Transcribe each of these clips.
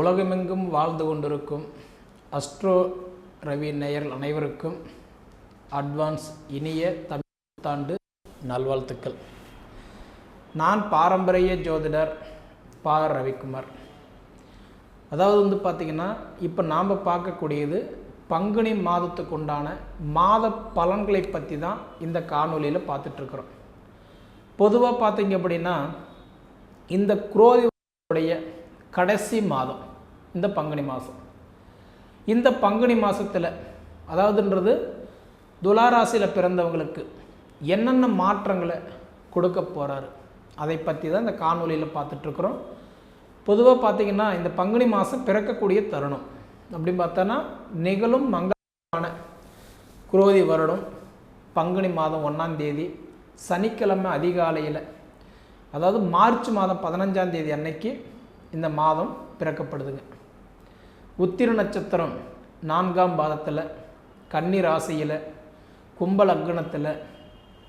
உலகமெங்கும் வாழ்ந்து கொண்டிருக்கும் அஸ்ட்ரோ ரவி நேயர் அனைவருக்கும் அட்வான்ஸ் இனிய தமிழ் புத்தாண்டு நல்வாழ்த்துக்கள். நான் பாரம்பரிய ஜோதிடர் பா. ரவிக்குமார். அதாவது வந்து பார்த்திங்கன்னா இப்போ நாம் பார்க்கக்கூடியது பங்குனி மாதத்துக்கு உண்டான மாத பலன்களை பற்றி தான் இந்த காணொலியில் பார்த்துட்ருக்குறோம். பொதுவாக பார்த்தீங்க அப்படின்னா இந்த குரோதியுடைய கடைசி மாதம் இந்த பங்குனி மாதம் இந்த பங்குனி மாதத்தில் அதாவதுன்றது துலாராசியில் பிறந்தவங்களுக்கு என்னென்ன மாற்றங்களை கொடுக்க போகிறாரு அதை பற்றி தான் இந்த காணொலியில் பார்த்துட்ருக்குறோம். பொதுவாக பார்த்திங்கன்னா இந்த பங்குனி மாதம் பிறக்கக்கூடிய தருணம் அப்படின்னு பார்த்தோன்னா நிகழும் மங்களமான குரோதி வருடம் பங்குனி மாதம் ஒன்றாம் தேதி சனிக்கிழமை அதிகாலையில் அதாவது மார்ச் மாதம் பதினஞ்சாம் தேதி அன்னைக்கு இந்த மாதம் பிறக்கப்படுதுங்க. உத்திர நட்சத்திரம் நான்காம் பாதத்தில் கன்னி ராசியில் கும்ப லக்னத்தில்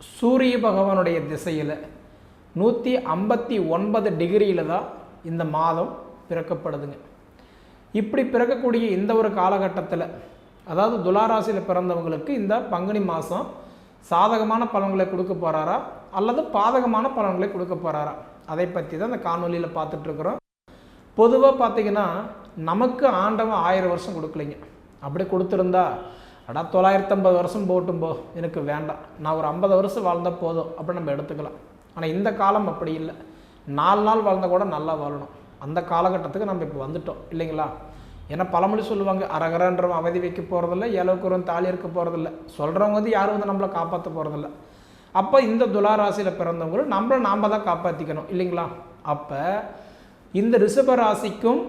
சூரிய பகவானுடைய திசையில் நூற்றி ஐம்பத்தி ஒன்பது டிகிரியில் தான் இந்த மாதம் பிறக்கப்படுதுங்க. இப்படி பிறக்கக்கூடிய இந்த ஒரு காலகட்டத்தில் அதாவது துலாராசியில் பிறந்தவங்களுக்கு இந்த பங்குனி மாதம் சாதகமான பலன்களை கொடுக்க போகிறாரா அல்லது பாதகமான பலன்களை கொடுக்க போகிறாரா அதை பற்றி தான் இந்த காணொலியில் பார்த்துட்ருக்குறோம் பொதுவாக பார்த்திங்கன்னா நமக்கு ஆண்டவன் ஆயிரம் வருஷம் கொடுக்கலைங்க. அப்படி கொடுத்துருந்தா அடா தொள்ளாயிரத்தம்பது வருஷம் போட்டும் போ எனக்கு வேண்டாம். நான் ஒரு ஐம்பது வருஷம் வாழ்ந்தால் போதும் அப்படி நம்ம எடுத்துக்கலாம். ஆனால் இந்த காலம் அப்படி இல்லை. நாலு நாள் வாழ்ந்தால் கூட நல்லா வாழணும். அந்த காலகட்டத்துக்கு நம்ம இப்போ வந்துட்டோம் இல்லைங்களா? ஏன்னா பழமொழி சொல்லுவாங்க அரகரன்றவன் அவதி வைக்க போகிறதில்ல ஏழவுக்கு ஒரு தாலி இருக்க போகிறதில்ல சொல்கிறவங்க வந்து யாரும் வந்து நம்மளை காப்பாற்ற போகிறதில்ல அப்போ இந்த துளாராசியில் பிறந்தவங்களும் நம்மளை நாம் தான் காப்பாற்றிக்கணும் இல்லைங்களா? அப்போ இந்த ரிஷப ராசிக்கும்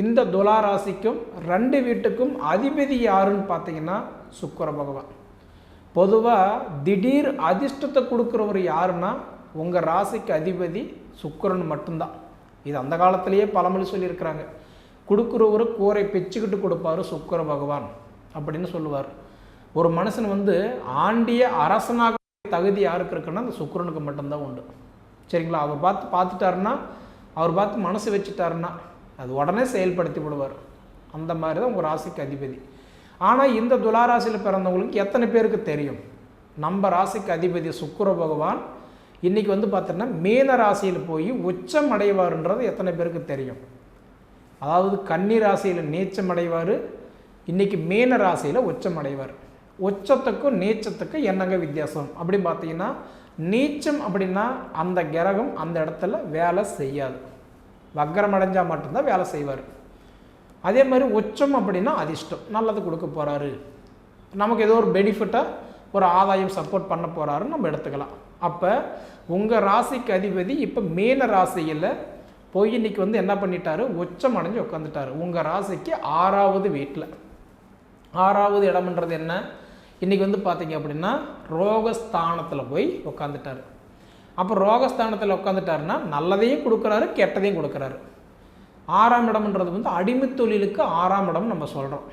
இந்த துலா ராசிக்கும் ரெண்டு வீட்டுக்கும் அதிபதி யாருன்னு பார்த்தீங்கன்னா சுக்கர பகவான். பொதுவாக திடீர் அதிர்ஷ்டத்தை கொடுக்குறவர் யாருன்னா உங்கள் ராசிக்கு அதிபதி சுக்கரன் மட்டும்தான். இது அந்த காலத்திலேயே பழமொழி சொல்லியிருக்கிறாங்க. கொடுக்குறவர் கூரை பிச்சுக்கிட்டு கொடுப்பாரு சுக்கர பகவான் அப்படின்னு சொல்லுவார். ஒரு மனுஷன் வந்து ஆண்டிய அரசனாக தகுதி யாருக்கு இருக்குன்னா அந்த சுக்கரனுக்கு மட்டும்தான் உண்டு. சரிங்களா? அவர் பார்த்து பார்த்துட்டாருன்னா அவர் பார்த்து மனசு வச்சுட்டாருன்னா அது உடனே செயல்படுத்தி விடுவார் அந்த மாதிரி தான் உங்கள் ராசிக்கு அதிபதி. ஆனால் இந்த துளாராசியில் பிறந்தவங்களுக்கு எத்தனை பேருக்கு தெரியும்? நம்ம ராசிக்கு அதிபதி சுக்கர பகவான் இன்றைக்கி வந்து பார்த்தோன்னா மீன ராசியில் போய் உச்சம் அடைவார்ன்றது எத்தனை பேருக்கு தெரியும்? அதாவது கன்னி ராசியில் நீச்சம் அடைவார் இன்றைக்கி மீன ராசியில் உச்சம் அடைவார். உச்சத்துக்கும் நீச்சத்துக்கும் என்னங்க வித்தியாசம்? அப்படின்னு பார்த்தீங்கன்னா நீச்சம் அப்படின்னா அந்த கிரகம் அந்த இடத்துல வேலை செய்யாது. வக்கரம் அடைஞ்சால் மட்டும்தான் வேலை செய்வார். அதே மாதிரி உச்சம் அப்படின்னா அதிர்ஷ்டம். நல்லது கொடுக்க போகிறாரு நமக்கு ஏதோ ஒரு பெனிஃபிட்டாக ஒரு ஆதாயம் சப்போர்ட் பண்ண போகிறாருன்னு நம்ம எடுத்துக்கலாம். அப்போ உங்கள் ராசிக்கு அதிபதி இப்போ மீன ராசியில் போய் இன்னைக்கு வந்து என்ன பண்ணிட்டாரு? உச்சம் அடைஞ்சு உட்காந்துட்டாரு உங்கள் ராசிக்கு ஆறாவது வீட்டில் ஆறாவது இடம்ன்றது என்ன? இன்றைக்கி வந்து பார்த்தீங்க அப்படின்னா ரோகஸ்தானத்தில் போய் உட்காந்துட்டாரு அப்போ ரோகஸ்தானத்தில் உட்காந்துட்டாருன்னா நல்லதையும் கொடுக்குறாரு கெட்டதையும் கொடுக்குறாரு. ஆறாம் இடம்ன்றது வந்து அடிமை தொழிலுக்கு ஆறாம் இடம் நம்ம சொல்கிறோம்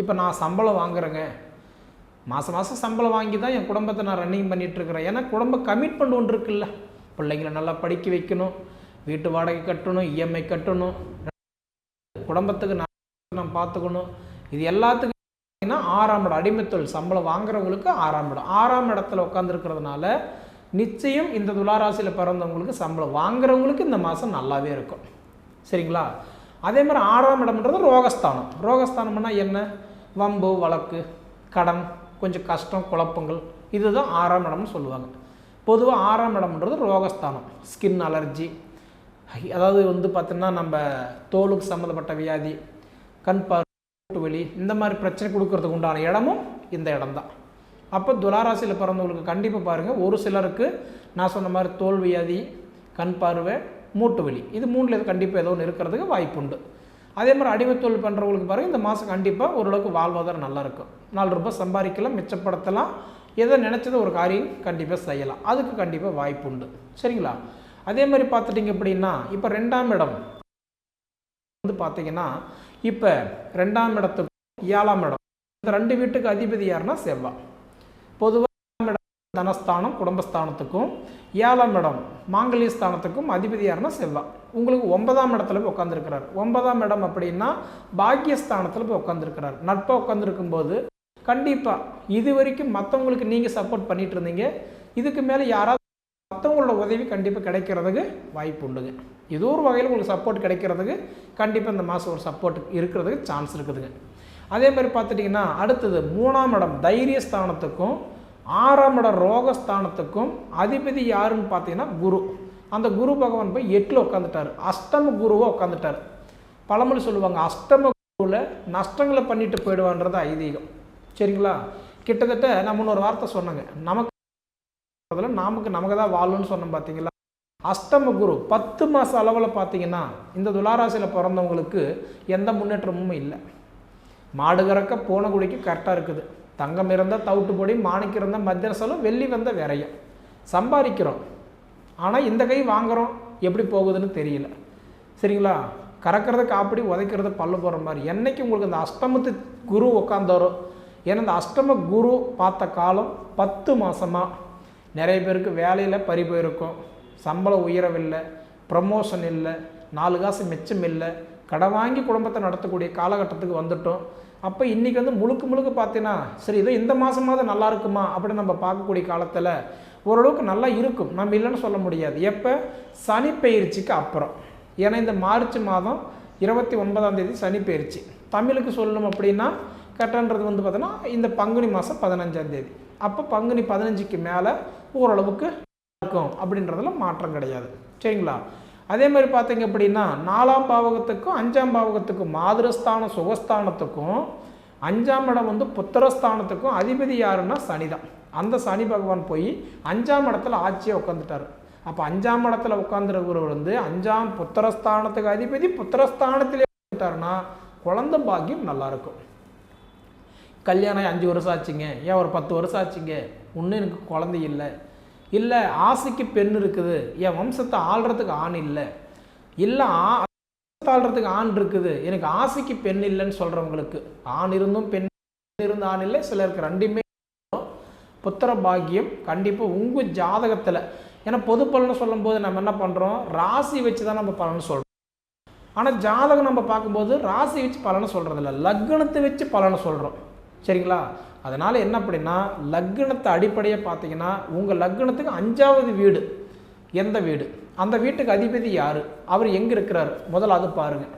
இப்போ நான் சம்பளம் வாங்குறேங்க. மாதம் மாதம் சம்பளம் வாங்கி தான் என் குடும்பத்தை நான் ரன்னிங் பண்ணிகிட்ருக்கிறேன் ஏன்னா குடும்ப கமிட்மெண்ட் ஒன்று இருக்குல்ல. பிள்ளைங்களை நல்லா படிக்க வைக்கணும் வீட்டு வாடகை கட்டணும் இஎம்ஐ கட்டணும். குடும்பத்துக்கு நான் பார்த்துக்கணும் இது எல்லாத்துக்கும் பார்த்தீங்கன்னா ஆறாம் இடம். அடிமைத்தொழில் சம்பளம் வாங்குறவங்களுக்கு ஆறாம் இடம். ஆறாம் இடத்துல உட்காந்துருக்கிறதுனால நிச்சயம் இந்த துளாராசியில் பிறந்தவங்களுக்கு சம்பளம். வாங்குறவங்களுக்கு இந்த மாதம் நல்லாவே இருக்கும். சரிங்களா? அதே மாதிரி ஆறாம் இடம்ன்றது ரோகஸ்தானம். ரோகஸ்தானம்னா என்ன? வம்பு வழக்கு கடன் கொஞ்சம் கஷ்டம் குழப்பங்கள். இதுதான் ஆறாம் இடம்னு சொல்லுவாங்க. பொதுவாக ஆறாம் இடம்ன்றது ரோகஸ்தானம். Skin allergy. அதாவது வந்து பார்த்திங்கன்னா நம்ம தோலுக்கு சம்மந்தப்பட்ட வியாதி கண் பார்வை வலி இந்த மாதிரி பிரச்சனை கொடுக்கறதுக்கு உண்டான இடமும் இந்த இடம்தான். அப்போ துளாராசியில் பிறந்தவங்களுக்கு கண்டிப்பாக பாருங்கள் ஒரு சிலருக்கு நான் சொன்ன மாதிரி தோல் வியாதி கண் பார்வை மூட்டு வலி இது மூணில் எது கண்டிப்பாக ஏதோ ஒன்று இருக்கிறதுக்கு வாய்ப்பு உண்டு அதே மாதிரி அடிமை தொழில் பண்ணுறவங்களுக்கு பாருங்கள் இந்த மாதம் கண்டிப்பாக ஓரளவுக்கு வாழ்வாதாரம் நல்லாயிருக்கும் நாலு ரூபாய் சம்பாதிக்கலாம் மிச்சப்படுத்தலாம். எதை நினச்சது ஒரு காரியம் கண்டிப்பாக செய்யலாம். அதுக்கு கண்டிப்பாக வாய்ப்பு உண்டு சரிங்களா? அதே மாதிரி பார்த்துட்டிங்க அப்படின்னா இப்போ ரெண்டாம் இடம் வந்து பார்த்தீங்கன்னா இப்போ ரெண்டாம் இடத்துக்கும் ஏழாம் இடம். இந்த ரெண்டு வீட்டுக்கு அதிபதி யாருன்னா செவ்வாய் பொதுவாக தனஸ்தானம் குடும்பஸ்தானத்துக்கும் ஏழாம் இடம் மாங்கல்ய ஸ்தானத்துக்கும் அதிபதியாருன்னா செவ்வாய் உங்களுக்கு ஒன்பதாம் இடத்துல போய் உட்காந்துருக்கிறார் ஒன்பதாம் இடம் அப்படின்னா பாக்கியஸ்தானத்தில் போய் உட்காந்துருக்கிறார் நட்பாக உட்காந்துருக்கும் போது கண்டிப்பாக இது வரைக்கும் மற்றவங்களுக்கு நீங்கள் சப்போர்ட் பண்ணிட்டு இருந்தீங்க இதுக்கு மேலே யாராவது மற்றவங்களோட உதவி கண்டிப்பாக கிடைக்கிறதுக்கு வாய்ப்பு உண்டுங்க. ஏதோ ஒரு வகையில் உங்களுக்கு சப்போர்ட் கிடைக்கிறதுக்கு கண்டிப்பாக இந்த மாதம் ஒரு சப்போர்ட் இருக்கிறதுக்கு சான்ஸ் இருக்குதுங்க. அதே மாதிரி பார்த்துட்டிங்கன்னா அடுத்தது மூணாம் இடம் தைரியஸ்தானத்துக்கும் ஆறாம் இடம் ரோகஸ்தானத்துக்கும் அதிபதி யாருன்னு பார்த்தீங்கன்னா குரு. அந்த குரு பகவான் போய் எட்டில் உட்காந்துட்டார் அஷ்டம குருவாக உட்காந்துட்டார் பழமொழி சொல்லுவாங்க அஷ்டம குருவில் நஷ்டங்களை பண்ணிட்டு போயிடுவான்றது ஐதீகம். சரிங்களா? கிட்டத்தட்ட நம்ம இன்னொரு வார்த்தை சொன்னாங்க. நமக்கு அதில் நமக்கு நமக்கு தான் வாழணும்னு சொன்னோம் பார்த்தீங்களா? அஷ்டம குரு பத்து மாத அளவில் பார்த்தீங்கன்னா இந்த துளாராசியில் பிறந்தவங்களுக்கு எந்த முன்னேற்றமும் இல்லை. மாடு கறக்க போன குடிக்கு கரெக்டாக இருக்குது. தங்கம் இருந்தால் தவிட்டு பொடி மாணிக்கம் இருந்தால் மத்தியரசலம் வெள்ளி வந்த விரையும். சம்பாதிக்கிறோம். ஆனால் இந்த கை வாங்குகிறோம் எப்படி போகுதுன்னு தெரியல. சரிங்களா? கறக்கிறத காப்பிடி உதைக்கிறத பல்லு போகிற மாதிரி. என்றைக்கு உங்களுக்கு இந்த அஷ்டமத்து குரு உட்காந்தாரோ ஏன்னா இந்த அஷ்டம குரு பார்த்த காலம் பத்து மாதமாக நிறைய பேருக்கு வேலையில் பறி போயிருக்கும். சம்பளம் உயரவில்லை ப்ரமோஷன் இல்லை நாலு காசு மிச்சம் இல்லை கடன் வாங்கி குடும்பத்தை நடத்தக்கூடிய காலகட்டத்துக்கு வந்துட்டோம். அப்போ இன்றைக்கி வந்து முழுக்க முழுக்க பார்த்தீங்கன்னா சரி இதோ இந்த மாதமாவது நல்லா இருக்குமா அப்படின்னு நம்ம பார்க்கக்கூடிய காலத்தில் ஓரளவுக்கு நல்லா இருக்கும். நம்ம இல்லைன்னு சொல்ல முடியாது. எப்போ? சனி பயிற்சிக்கு அப்புறம். ஏன்னா இந்த மார்ச் மாதம் இருபத்தி ஒன்பதாம் தேதி சனி பயிற்சி. தமிழுக்கு சொல்லணும் அப்படின்னா கட்டன்றது வந்து பார்த்தோன்னா இந்த பங்குனி மாதம் பதினஞ்சாம் தேதி. அப்போ பங்குனி பதினஞ்சுக்கு மேலே ஓரளவுக்கு இருக்கும் அப்படின்றதுல மாற்றம் கிடையாது. சரிங்களா? அதே மாதிரி பார்த்தீங்க அப்படின்னா நாலாம் பாவகத்துக்கும் அஞ்சாம் பாவகத்துக்கும் மாதிரஸ்தான சுகஸ்தானத்துக்கும் அஞ்சாம் இடம் வந்து புத்திரஸ்தானத்துக்கும் அதிபதி யாருன்னா சனிதான். அந்த சனி பகவான் போய் அஞ்சாம் இடத்துல ஆட்சியாக உட்காந்துட்டார் அப்போ அஞ்சாம் இடத்துல உட்காந்துருக்கிறவர் வந்து அஞ்சாம் புத்திரஸ்தானத்துக்கு அதிபதி புத்திரஸ்தானத்திலே உட்காந்துட்டாருன்னா குழந்தை பாக்கியம் நல்லாயிருக்கும் கல்யாணம் அஞ்சு வருஷம் ஆச்சுங்க. ஏன் ஒரு பத்து வருஷம் ஆச்சுங்க? ஒன்றும் எனக்கு குழந்தை இல்லை. இல்லை ஆசைக்கு பெண் இருக்குது. என் வம்சத்தை ஆள்றதுக்கு ஆண் இல்லை. இல்லை ஆ ஆள்றதுக்கு ஆண் இருக்குது. எனக்கு ஆசைக்கு பெண் இல்லைன்னு சொல்கிறவங்களுக்கு ஆண் இருந்தும் பெண் இருந்த ஆண் இல்லை. சிலருக்கு ரெண்டுமே புத்திர பாக்கியம் கண்டிப்பாக உங்கள் ஜாதகத்தில். ஏன்னா பொது பலன் சொல்லும்போது நம்ம என்ன பண்ணுறோம் ராசி வச்சு தான் நம்ம பலன் சொல்கிறோம் ஆனால் ஜாதகம் நம்ம பார்க்கும்போது ராசி வச்சு பலனை சொல்கிறதில்ல லக்னத்தை வச்சு பலனை சொல்கிறோம் சரிங்களா? அதனால் என்ன அப்படின்னா லக்னத்தை அடிப்படையாக பார்த்தீங்கன்னா உங்கள் லக்னத்துக்கு அஞ்சாவது வீடு. எந்த வீடு? அந்த வீட்டுக்கு அதிபதி யார்? அவர் எங்கே இருக்கிறார்? முதல்ல அது பாருங்கள்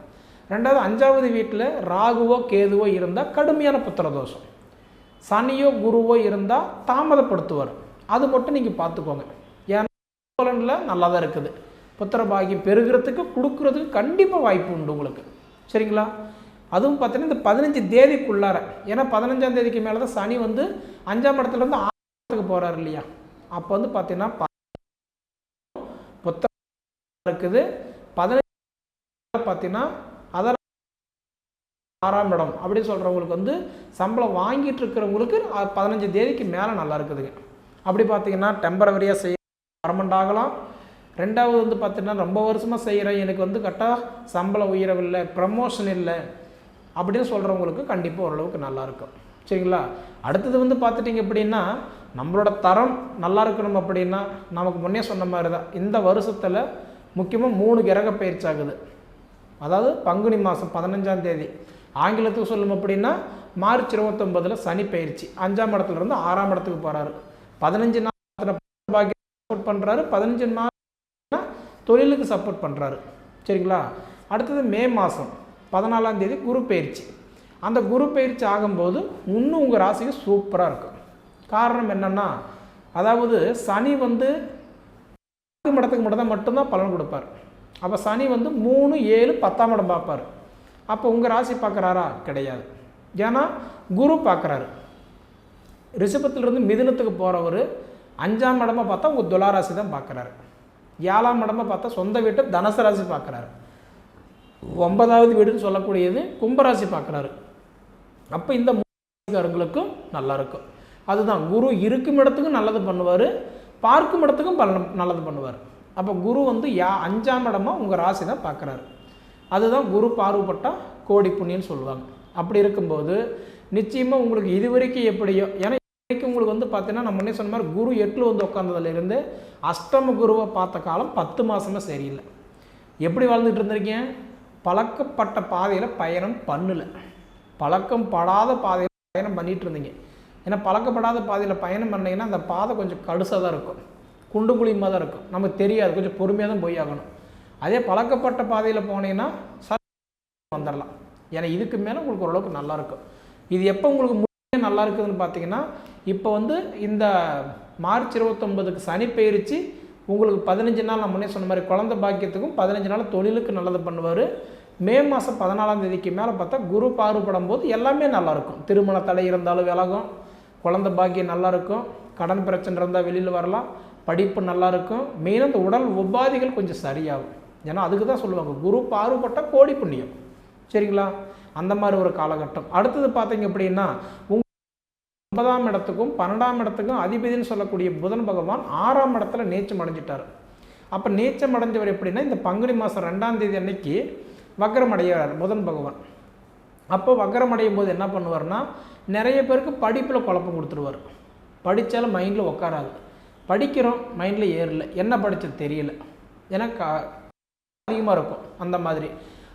ரெண்டாவது அஞ்சாவது வீட்டில் ராகுவோ கேதுவோ இருந்தால் கடுமையான புத்திரதோஷம் சனியோ குருவோ இருந்தால் தாமதப்படுத்துவார். அது மட்டும் நீங்கள் பார்த்துக்கோங்க. ஏன்னா நல்லா தான் இருக்குது. புத்திர பாகியம் பெருகிறதுக்கு கொடுக்கறதுக்கு கண்டிப்பாக வாய்ப்பு உண்டு உங்களுக்கு. சரிங்களா? அதுவும் பார்த்தீங்கன்னா இந்த பதினஞ்சு தேதிக்குள்ளார ஏன்னா பதினஞ்சாம் தேதிக்கு மேலே தான் சனி வந்து அஞ்சாம் இடத்துலேருந்து இருந்து போகிறாரு போகிறார் இல்லையா? அப்போ வந்து பார்த்தீங்கன்னா புத்தகம் இருக்குது. பதினஞ்சு பார்த்தீங்கன்னா அதர் ஆறாம் இடம் அப்படின்னு சொல்கிறவங்களுக்கு வந்து சம்பளம் வாங்கிட்டு இருக்கிறவங்களுக்கு பதினஞ்சு தேதிக்கு மேலே நல்லா இருக்குதுங்க. அப்படி பார்த்தீங்கன்னா டெம்பரவரியாக செய்ய பர்மனண்ட் ஆகலாம். ரெண்டாவது வந்து பார்த்தீங்கன்னா ரொம்ப வருஷமாக செய்கிறேன் எனக்கு வந்து கரெக்டாக சம்பளம் உயரவில்லை ப்ரமோஷன் இல்லை. அப்படின்னு சொல்கிறவங்களுக்கு கண்டிப்பாக ஓரளவுக்கு நல்லாயிருக்கும் சரிங்களா? அடுத்தது வந்து பார்த்துட்டிங்க அப்படின்னா நம்மளோட தரம் நல்லா இருக்கணும் அப்படின்னா நமக்கு முன்னே சொன்ன மாதிரி தான் இந்த வருஷத்தில் முக்கியமாக மூணு கிரக பயிற்சி ஆகுது. அதாவது பங்குனி மாதம் பதினஞ்சாம் தேதி. ஆங்கிலத்துக்கு சொல்லும் அப்படின்னா மார்ச் இருபத்தொம்பதில் சனி பயிற்சி. அஞ்சாம் இடத்துலேருந்து ஆறாம் இடத்துக்கு போகிறாரு பதினஞ்சு நாள் சப்போர்ட் பண்ணுறாரு பதினஞ்சு நாள் தொழிலுக்கு சப்போர்ட் பண்ணுறாரு சரிங்களா? அடுத்தது மே மாதம் பதினாலாம் தேதி குரு பயிற்சி. அந்த குரு பயிற்சி ஆகும்போது இன்னும் உங்கள் ராசிக்கு சூப்பராக இருக்கும் காரணம் என்னென்னா அதாவது சனி வந்து இடத்துக்கு மட்டும் தான் மட்டும்தான் பலன் கொடுப்பார். அப்போ சனி வந்து மூணு ஏழு பத்தாம் இடம் பார்ப்பார். அப்போ உங்கள் ராசி பார்க்குறாரா? கிடையாது. ஏன்னா குரு பார்க்குறாரு. ரிஷபத்திலிருந்து மிதுனத்துக்கு போகிறவர் அஞ்சாம் இடமா பார்த்தா உங்கள் துளாராசி தான் பார்க்குறாரு. ஏழாம் இடமா பார்த்தா சொந்த வீட்டை தனுசு ராசி பார்க்குறாரு. ஒன்பதாவது வீடுன்னு சொல்லக்கூடியது கும்பராசி பார்க்குறாரு. அப்போ இந்த மூணுக்காரங்களுக்கும் நல்லா இருக்கும். அதுதான் குரு இருக்கும் இடத்துக்கும் நல்லது பண்ணுவார் பார்க்கும் இடத்துக்கும் பலன் நல்லது பண்ணுவார். அப்போ குரு வந்து யா அஞ்சாம் இடமா உங்கள் ராசி தான் பார்க்குறாரு. அதுதான் குரு பார்வப்பட்டால் கோடி புண்ணியன்னு சொல்லுவாங்க. அப்படி இருக்கும்போது நிச்சயமாக உங்களுக்கு இது வரைக்கும் எப்படியோ ஏன்னா இன்னைக்கு உங்களுக்கு வந்து பார்த்தீங்கன்னா நம்ம முன்னே சொன்ன மாதிரி குரு எட்டில் வந்து உட்காந்ததுலேருந்து அஷ்டம குருவை பார்த்த காலம் பத்து மாதமே சரியில்லை. எப்படி வாழ்ந்துட்டு இருந்திருக்கேன் பழக்கப்பட்ட பாதையில் பயணம் பண்ணல. பழக்கம் படாத பாதையில் பயணம் பண்ணிட்டு இருந்தீங்க. ஏன்னா பழக்கப்படாத பாதையில் பயணம் பண்ணிங்கன்னா அந்த பாதை கொஞ்சம் கடுசாக தான் இருக்கும். குண்டு குழியுமாக தான் இருக்கும். நமக்கு தெரியாது. கொஞ்சம் பொறுமையாக தான் போய் ஆகணும். அதே பழக்கப்பட்ட பாதையில் போனீங்கன்னா சட் வந்துடலாம் ஏன்னா இதுக்கு மேலே உங்களுக்கு ஓரளவுக்கு நல்லாயிருக்கும் இது எப்போ உங்களுக்கு முழுமையாக நல்லா இருக்குதுன்னு பார்த்தீங்கன்னா இப்போ வந்து இந்த மார்ச் இருபத்தொம்பதுக்கு சனி பயிற்சி உங்களுக்கு பதினஞ்சு நாள் நான் முன்னே சொன்ன மாதிரி குழந்தை பாக்கியத்துக்கும் பதினஞ்சு நாள் தொழிலுக்கு நல்லது பண்ணுவார். மே மாதம் பதினாலாம் தேதிக்கு மேலே பார்த்தா குரு பார்வைப்படும் போது எல்லாமே நல்லாயிருக்கும். திருமண தடை இருந்தாலும் விலகும். குழந்த பாக்கியம் நல்லாயிருக்கும். கடன் பிரச்சனை இருந்தால் வெளியில் வரலாம். படிப்பு நல்லா இருக்கும் மெயினாக இந்த உடல் உபாதிகள் கொஞ்சம் சரியாகும். ஏன்னா அதுக்கு தான் சொல்லுவாங்க குரு பார்வைப்பட்ட கோடி புண்ணியம். சரிங்களா? அந்த மாதிரி ஒரு காலகட்டம். அடுத்தது பார்த்தீங்க அப்படின்னா உங் ஒன்பதாம் இடத்துக்கும் பன்னெண்டாம் இடத்துக்கும் அதிபதினு சொல்லக்கூடிய புதன் பகவான் ஆறாம் இடத்துல நீச்சம் அடைஞ்சிட்டார். அப்போ நீச்சம் அடைஞ்சவர் எப்படின்னா இந்த பங்குனி மாதம் ரெண்டாம் தேதி அன்னைக்கு வக்ரம் அடைகிறார் புதன் பகவான். அப்போ வக்ரம் அடையும் போது என்ன பண்ணுவார்னா நிறைய பேருக்கு படிப்பில் குழப்பம் கொடுத்துருவார். படித்தாலும் மைண்டில் உட்காராது படிக்கிறோம் மைண்டில் ஏறல. என்ன படித்தது தெரியல. ஏன்னா கா அதிகமாக இருக்கும். அந்த மாதிரி.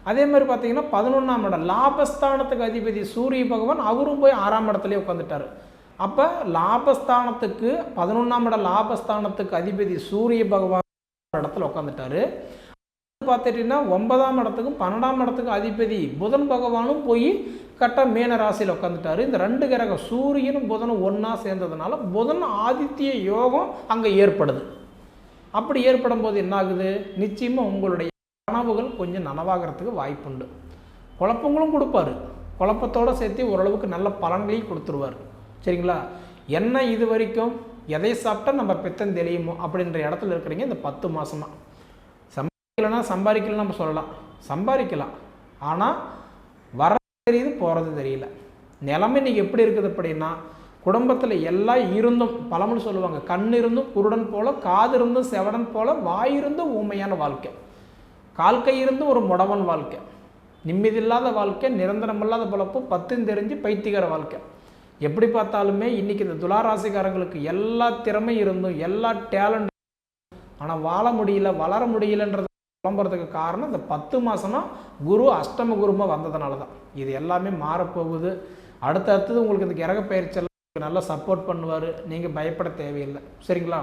அதே மாதிரி பார்த்தீங்கன்னா பதினொன்றாம் இடம் லாபஸ்தானத்துக்கு அதிபதி சூரிய பகவான் அவரும் போய் ஆறாம் இடத்துலேயே உட்காந்துட்டார் அப்போ லாபஸ்தானத்துக்கு பதினொன்றாம் இடம் லாபஸ்தானத்துக்கு அதிபதி சூரிய பகவான் இடத்துல உட்காந்துட்டாரு பார்த்துட்டிங்கன்னா ஒன்பதாம் இடத்துக்கும் பன்னெண்டாம் இடத்துக்கும் அதிபதி புதன் பகவானும் போய் கட்ட மீன ராசியில் உட்காந்துட்டாரு இந்த ரெண்டு கிரகம் சூரியனும் புதனும் ஒன்றா சேர்ந்ததுனால புதன் ஆதித்ய யோகம் அங்கே ஏற்படுது. அப்படி ஏற்படும் போது என்ன ஆகுது நிச்சயமாக உங்களுடைய கனவுகள் கொஞ்சம் நனவாகிறதுக்கு வாய்ப்புண்டு. குழப்பங்களும் கொடுப்பாரு. குழப்பத்தோடு சேர்த்து ஓரளவுக்கு நல்ல பலன்களையும் கொடுத்துருவார். சரிங்களா? என்ன இது வரைக்கும் எதை சாப்பிட்டா நம்ம பித்தம் தெளியுமோ அப்படின்ற இடத்துல இருக்கிறீங்க இந்த பத்து மாதமாக சம்பாதிக்கலைன்னா சம்பாதிக்கலன்னு நம்ம சொல்லலாம். சம்பாதிக்கலாம். ஆனால் வர தெரியுது போகிறது தெரியல. நிலைமை இன்றைக்கி எப்படி இருக்குது அப்படின்னா குடும்பத்தில் எல்லாம் இருந்தும் பழமொழி சொல்லுவாங்க கண் இருந்தும் குருடன் போல காது இருந்தும் செவடன் போல வாய் இருந்தும் ஊமையான வாழ்க்கை. கால் கை இருந்தும் ஒரு முடவன் வாழ்க்கை. நிம்மதியில்லாத வாழ்க்கை நிரந்தரமில்லாத பழப்பு பத்தும் தெரிஞ்சு பைத்தியகார வாழ்க்கை. எப்படி பார்த்தாலுமே இன்றைக்கி இந்த துளாராசிக்காரங்களுக்கு எல்லா திறமை இருந்தும் எல்லா டேலண்ட் ஆனால் வாழ முடியல வளர முடியலன்றது புலம்புறதுக்கு காரணம் இந்த பத்து மாதமாக குரு அஷ்டம குருமா வந்ததுனால தான் இது எல்லாமே மாறப்போகுது. அடுத்த அடுத்தது உங்களுக்கு இந்த கிரக பயிற்சியெல்லாம் நல்லா சப்போர்ட் பண்ணுவார். நீங்கள் பயப்பட தேவையில்லை. சரிங்களா?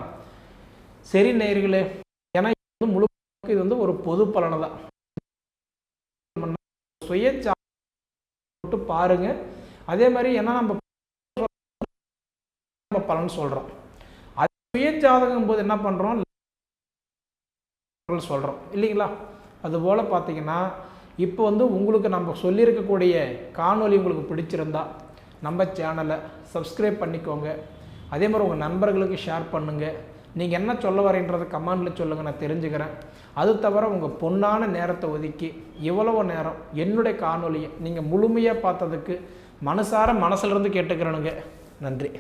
சரி நேர்களே ஏன்னா முழு இது வந்து ஒரு பொது பலனை தான். சுய போட்டு பாருங்க. அதே மாதிரி ஏன்னா நம்ம நம்ம பலன் சொல்கிறோம் அது சுயஜாதகம் போது என்ன பண்ணுறோம் சொல்கிறோம் இல்லைங்களா? அதுபோல் பார்த்தீங்கன்னா இப்போ வந்து உங்களுக்கு நம்ம சொல்லியிருக்கக்கூடிய காணொளி உங்களுக்கு பிடிச்சிருந்தா நம்ம சேனலை சப்ஸ்கிரைப் பண்ணிக்கோங்க. அதே மாதிரி உங்கள் நண்பர்களுக்கு ஷேர் பண்ணுங்கள் நீங்கள் என்ன சொல்ல வரீன்றதை கமெண்டில் சொல்லுங்கள் நான் தெரிஞ்சுக்கிறேன். அது தவிர உங்கள் பொன்னான நேரத்தை ஒதுக்கி இவ்வளவு நேரம் என்னுடைய காணொலியை நீங்கள் முழுமையாக பார்த்ததுக்கு மனசார மனசுலேருந்து கேட்டுக்கிறேனுங்க. நன்றி.